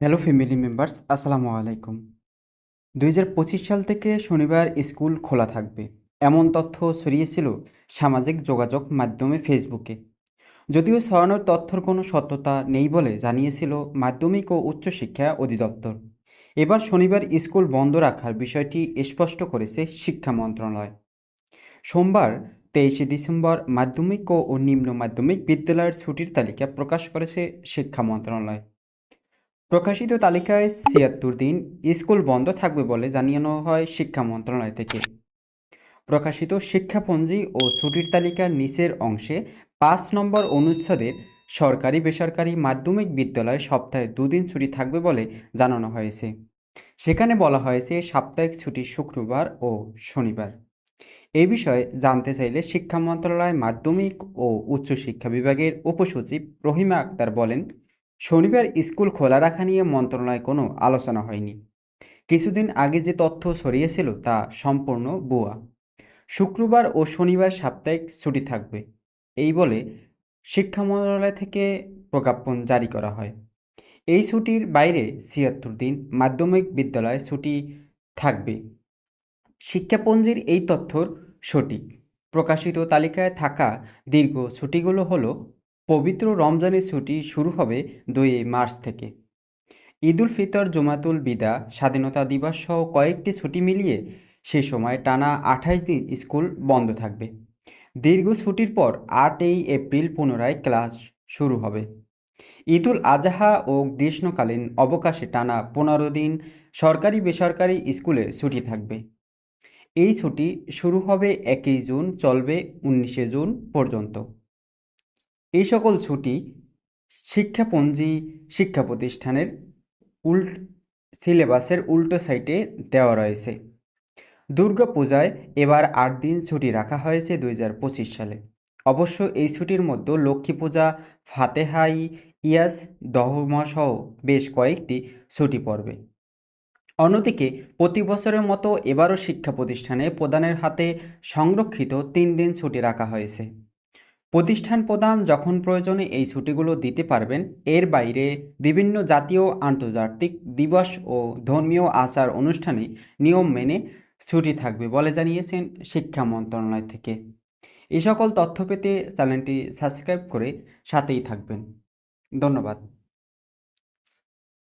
Hello family members আসসালামু আলাইকুম দুই হাজার পঁচিশ সাল থেকে শনিবার স্কুল খোলা থাকবে। এমন তথ্য ছড়িয়েছিল সামাজিক যোগাযোগ মাধ্যমে ফেসবুকে যদিও ছড়ানোর তথ্যর কোনো সত্যতা নেই বলে জানিয়েছিল মাধ্যমিক ও উচ্চশিক্ষা অধিদপ্তর। এবার শনিবার স্কুল বন্ধ রাখার বিষয়টি স্পষ্ট করেছে শিক্ষা মন্ত্রণালয়। সোমবার তেইশে ডিসেম্বর মাধ্যমিক ও নিম্ন মাধ্যমিক বিদ্যালয়ের ছুটির তালিকা প্রকাশ করেছে শিক্ষা মন্ত্রণালয়। প্রকাশিত তালিকায় ছিয়াত্তর দিন স্কুল বন্ধ থাকবে বলে জানানো হয় শিক্ষা মন্ত্রণালয় থেকে। প্রকাশিত শিক্ষাপঞ্জি ও ছুটির তালিকার নিচের অংশে পাঁচ নম্বর অনুচ্ছেদের সরকারি বেসরকারি মাধ্যমিক বিদ্যালয়ে সপ্তাহে দুদিন ছুটি থাকবে বলে জানানো হয়েছে। সেখানে বলা হয়েছে সাপ্তাহিক ছুটি শুক্রবার ও শনিবার। এই বিষয়ে জানতে চাইলে শিক্ষা মন্ত্রণালয় মাধ্যমিক ও উচ্চশিক্ষা বিভাগের উপসচিব রহিমা আক্তার বলেন শনিবার স্কুল খোলা রাখা নিয়ে মন্ত্রণালয়ে কোনো আলোচনা হয়নি। কিছুদিন আগে যে তথ্য ছড়িয়েছিল তা সম্পূর্ণ ভুয়া। শুক্রবার ও শনিবার সাপ্তাহিক ছুটি থাকবে, এই বলে শিক্ষা মন্ত্রণালয় থেকে প্রজ্ঞাপন জারি করা হয়। এই ছুটির বাইরে ছিয়াত্তর দিন মাধ্যমিক বিদ্যালয়ে ছুটি থাকবে। শিক্ষাপঞ্জির এই তথ্যর সঠিক প্রকাশিত তালিকায় থাকা দীর্ঘ ছুটিগুলো হলো পবিত্র রমজানের ছুটি শুরু হবে দুই মার্চ থেকে। ঈদুল ফিতর, জুমাতুল বিদা, স্বাধীনতা দিবস সহ কয়েকটি ছুটি মিলিয়ে সে সময় টানা আঠাশ দিন স্কুল বন্ধ থাকবে। দীর্ঘ ছুটির পর আটই এপ্রিল পুনরায় ক্লাস শুরু হবে। ঈদুল আজহা ও গ্রীষ্মকালীন অবকাশে টানা পনেরো দিন সরকারি বেসরকারি স্কুলে ছুটি থাকবে। এই ছুটি শুরু হবে একই জুন, চলবে উনিশে জুন পর্যন্ত। এই সকল ছুটি শিক্ষাপঞ্জি শিক্ষা প্রতিষ্ঠানের উল্ট, সিলেবাসের উল্টো সাইটে দেওয়া রয়েছে। দুর্গাপূজায় এবার আট দিন ছুটি রাখা হয়েছে দু হাজার পঁচিশ সালে। অবশ্য এই ছুটির মধ্যে লক্ষ্মী পূজা, ফাতেহাই, ইয়াস দহমাসহ বেশ কয়েকটি ছুটি পড়বে। অন্যদিকে প্রতি বছরের মতো এবারও শিক্ষা প্রতিষ্ঠানে প্রদানের হাতে সংরক্ষিত তিন দিন ছুটি রাখা হয়েছে। প্রতিষ্ঠান প্রধান যখন প্রয়োজনে এই ছুটিগুলো দিতে পারবেন, এর বাইরে বিভিন্ন জাতীয় আন্তর্জাতিক দিবস ও ধর্মীয় আচার অনুষ্ঠানে নিয়ম মেনে ছুটি থাকবে বলে জানিয়েছেন শিক্ষা মন্ত্রণালয় থেকে। এই সকল তথ্য পেতে চ্যানেলটি সাবস্ক্রাইব করে সাথেই থাকবেন। ধন্যবাদ।